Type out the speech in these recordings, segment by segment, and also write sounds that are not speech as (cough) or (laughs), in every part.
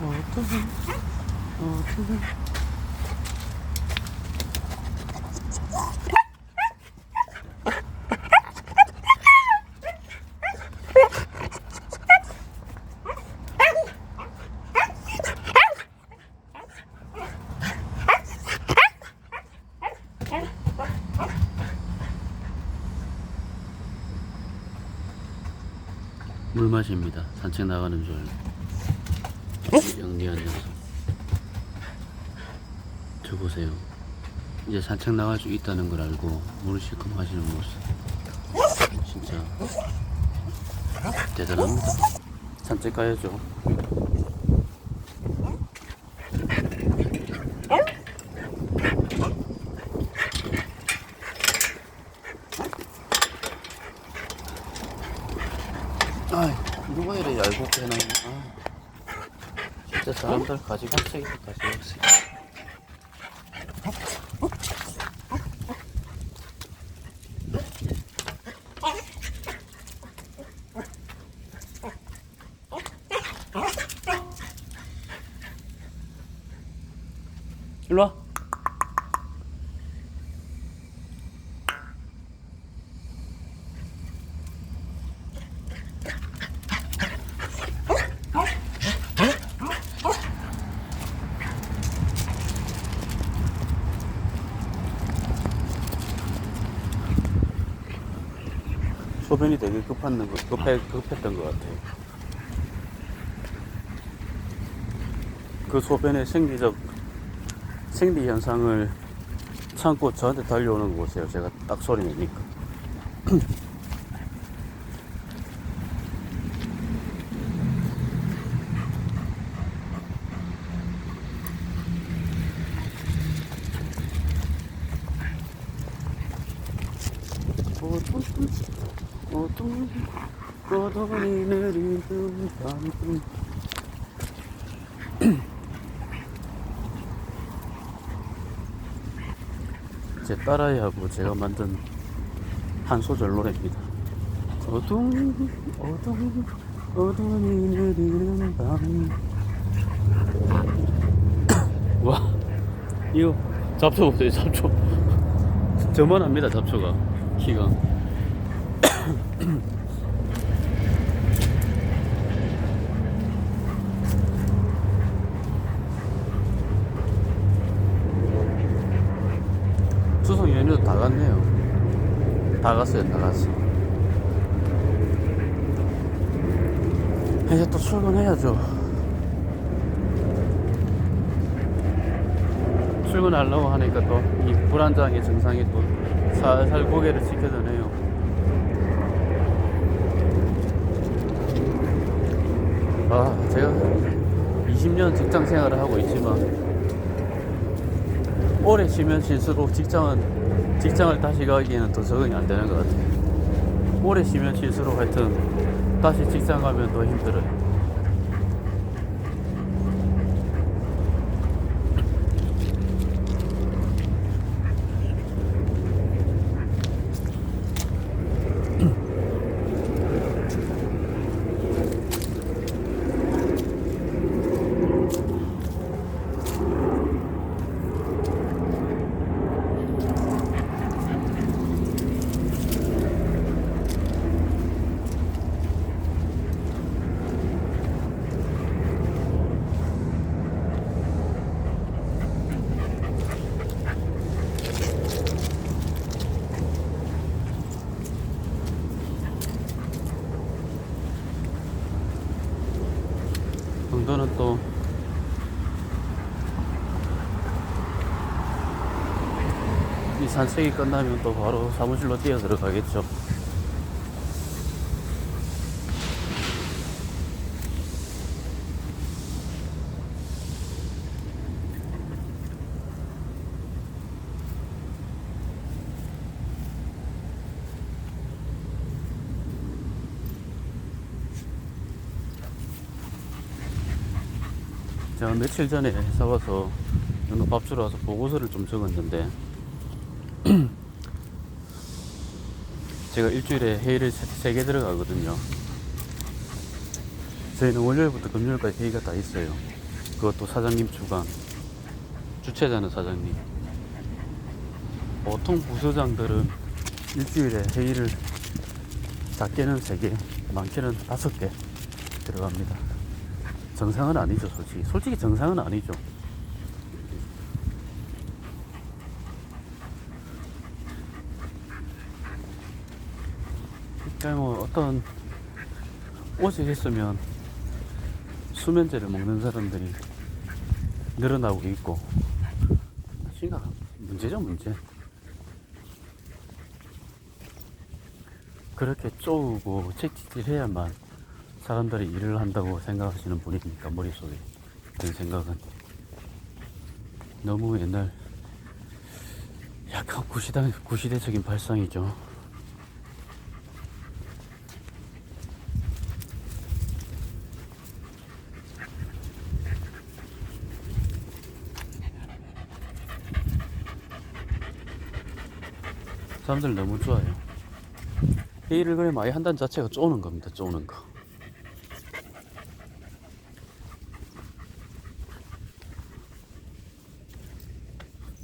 어둠 어둠 물 마십니다. 산책 나가는 줄 알고. 영리한 녀석. 저 보세요. 이제 산책 나갈 수 있다는 걸 알고 물을 실컷 마시는 모습. 진짜 대단합니다. 산책 가야죠. 아, 누가 이래 얄궂게 해놨냐. 사람들 가지각색이다, 가지각색. 일로 와. 소변이 되게 급한 거, 급해, 급했던 것 같아요. 그 소변의 생리적, 생리 현상을 참고 저한테 달려오는 거 보세요. 제가 딱 소리 내니까. (clears throat) 어둠, 어둠, 어둠이 내리는 밤. 제 딸아이하고 제가 만든 한 소절 노래입니다. 어둠, 어둠, 어둠이 내리는 밤. (coughs) 와, 이거 잡초 (laughs) 보세요, 잡초. 저만 합니다, 잡초가. 키가. (clears throat) 추석 연휴 다 갔네요. 다 갔어요, 다 갔어. 이제 또 출근해야죠. 출근하려고 하니까 또 이 불안장의 증상이 또 살살 고개를 지켜드네요. 아, 제가 20년 직장 생활을 하고 있지만 오래 쉬면 쉴수록 직장은 직장을 다시 가기에는 더 적응이 안 되는 것 같아요. 오래 쉬면 쉴수록 하여튼 다시 직장 가면 더 힘들어요. 정도는 또 이 산책이 끝나면 또 바로 사무실로 뛰어 들어가겠죠. 제가 며칠 전에 회사 와서 오늘 밥 주러 와서 보고서를 좀 적었는데 (clears throat) 제가 일주일에 회의를 세 개 들어가거든요. 저희는 월요일부터 금요일까지 회의가 다 있어요. 그것도 사장님 주관. 주최자는 사장님. 보통 부서장들은 일주일에 회의를 작게는 3개, 많게는 5개 들어갑니다. 정상은 아니죠, 솔직히. 솔직히 정상은 아니죠. 그러니까 뭐 어떤 오직 했으면 수면제를 먹는 사람들이 늘어나고 있고 심각한 문제죠 문제 그렇게 쪼우고 채찍질해야만 사람들이 일을 한다고 생각하시는 분이니까? 머릿속에. 든 생각은. 너무 옛날 약간 구시대, 구시대적인 발상이죠. 사람들 너무 좋아요. 회의를 그래 많이 한다는 자체가 쪼는 겁니다 쪼는 거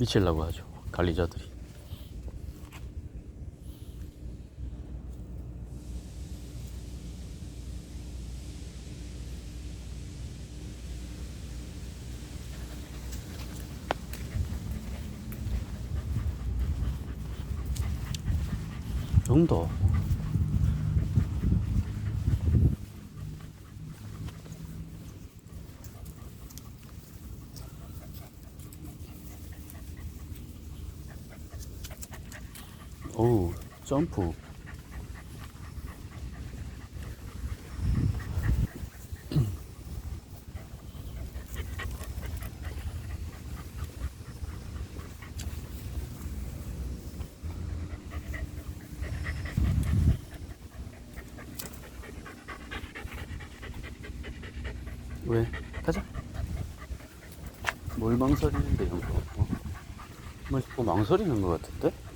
미칠라고 하죠 관리자들이. 정도 오우 점프 왜? 가자 뭘 망설이는데 형 어. 뭐 자꾸 망설이는 것 같은데?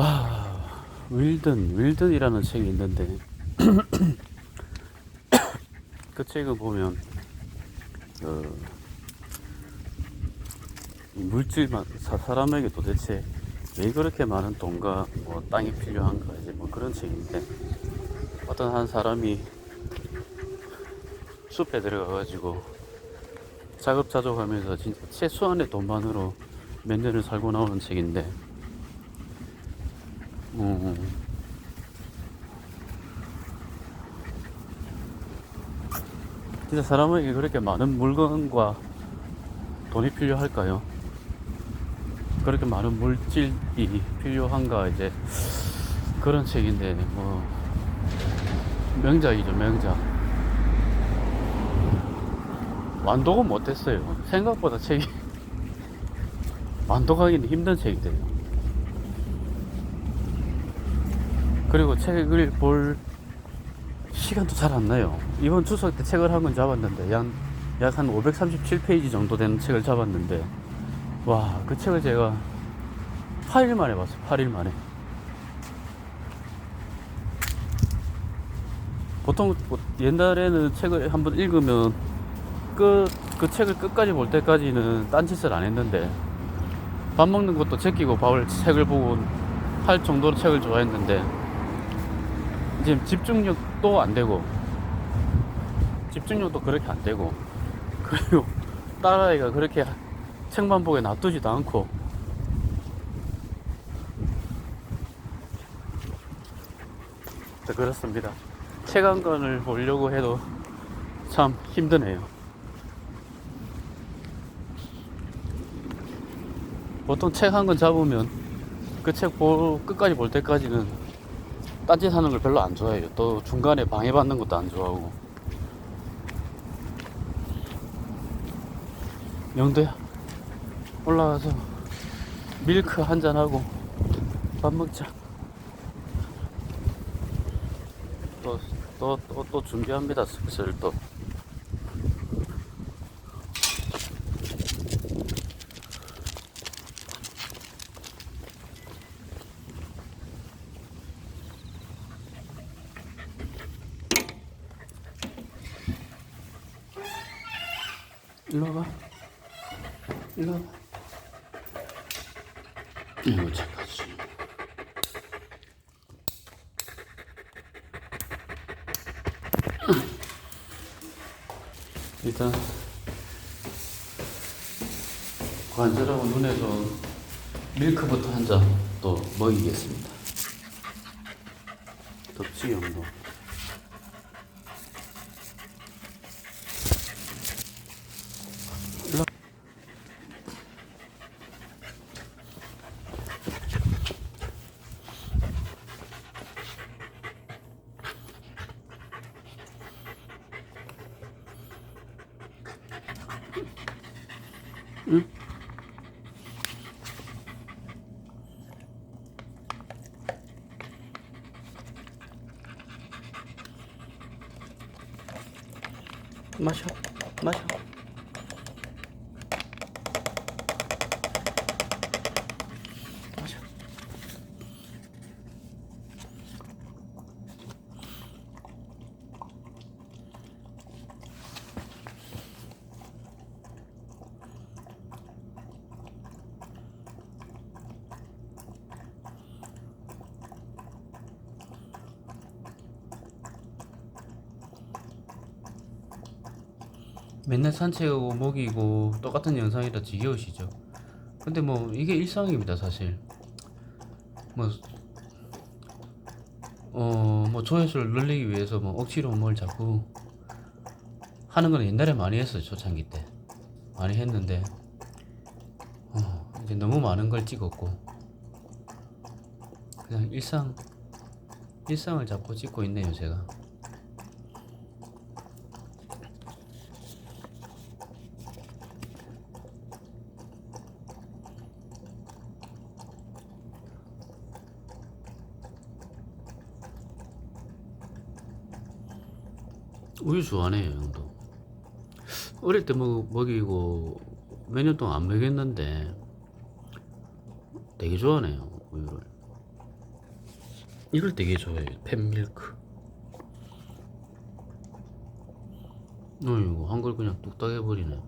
아, 윌든, 윌든이라는 책이 있는데, (coughs) 그 책을 보면, 그, 물질만, 사, 사람에게 도대체 왜 그렇게 많은 돈과 뭐 땅이 필요한가, 이제 뭐 그런 책인데, 어떤 한 사람이 숲에 들어가가지고 자급자족하면서 진짜 최소한의 돈만으로 몇 년을 살고 나오는 책인데, 어. 진짜 사람에게 그렇게 많은 물건과 돈이 필요할까요? 그렇게 많은 물질이 필요한가 이제 그런 책인데 뭐 명작이죠 명작 완독은 못했어요 생각보다 책이 (laughs) 완독하기는 힘든 책이돼요 그리고 책을 볼 시간도 잘 안 나요. 이번 추석 때 책을 한 권 잡았는데 약 한 537페이지 정도 되는 책을 잡았는데 와 그 책을 제가 8일 만에 봤어요. 8일 만에. 보통 뭐 옛날에는 책을 한번 읽으면 끝, 그 책을 끝까지 볼 때까지는 딴짓을 안 했는데 밥 먹는 것도 제끼고 밥을 책을 보고 할 정도로 책을 좋아했는데 지금 집중력도 안 되고 집중력도 그렇게 안 되고 (laughs) 그리고 딸아이가 그렇게 책만 보게 놔두지도 않고. 네, 그렇습니다. 책 한 권을 보려고 해도 참 힘드네요. 보통 책 한 권 잡으면 그 책 끝까지 볼 때까지는 딴짓 하는 걸 별로 안 좋아해요. 또 중간에 방해받는 것도 안 좋아하고. 영도야, 올라가서 밀크 한잔하고 밥 먹자. 또, 또, 또, 또 준비합니다. 슬슬 또. 이거 착하지. 일단 관절하고 눈에서 밀크부터 한 잔 또 먹이겠습니다. 덥지 영도. 마셔 마셔 맨날 산책하고 먹이고 똑같은 영상이라 지겨우시죠? 근데 뭐 이게 일상입니다 사실. 뭐 어, 뭐 조회수를 늘리기 위해서 뭐 억지로 뭘 자꾸 하는 건 옛날에 많이 했어요 초창기 때. 많이 했는데. 어, 이제 너무 많은 걸 찍었고. 그냥 일상 일상을 자꾸 찍고 있네요 제가 우유 좋아하네요 형도. 어릴 때 먹, 먹이고 몇 년 동안 안 먹였는데 되게 좋아하네요 우유를. 이걸 되게 좋아해요 팬밀크. 어이구 한걸 그냥 뚝딱 해버리네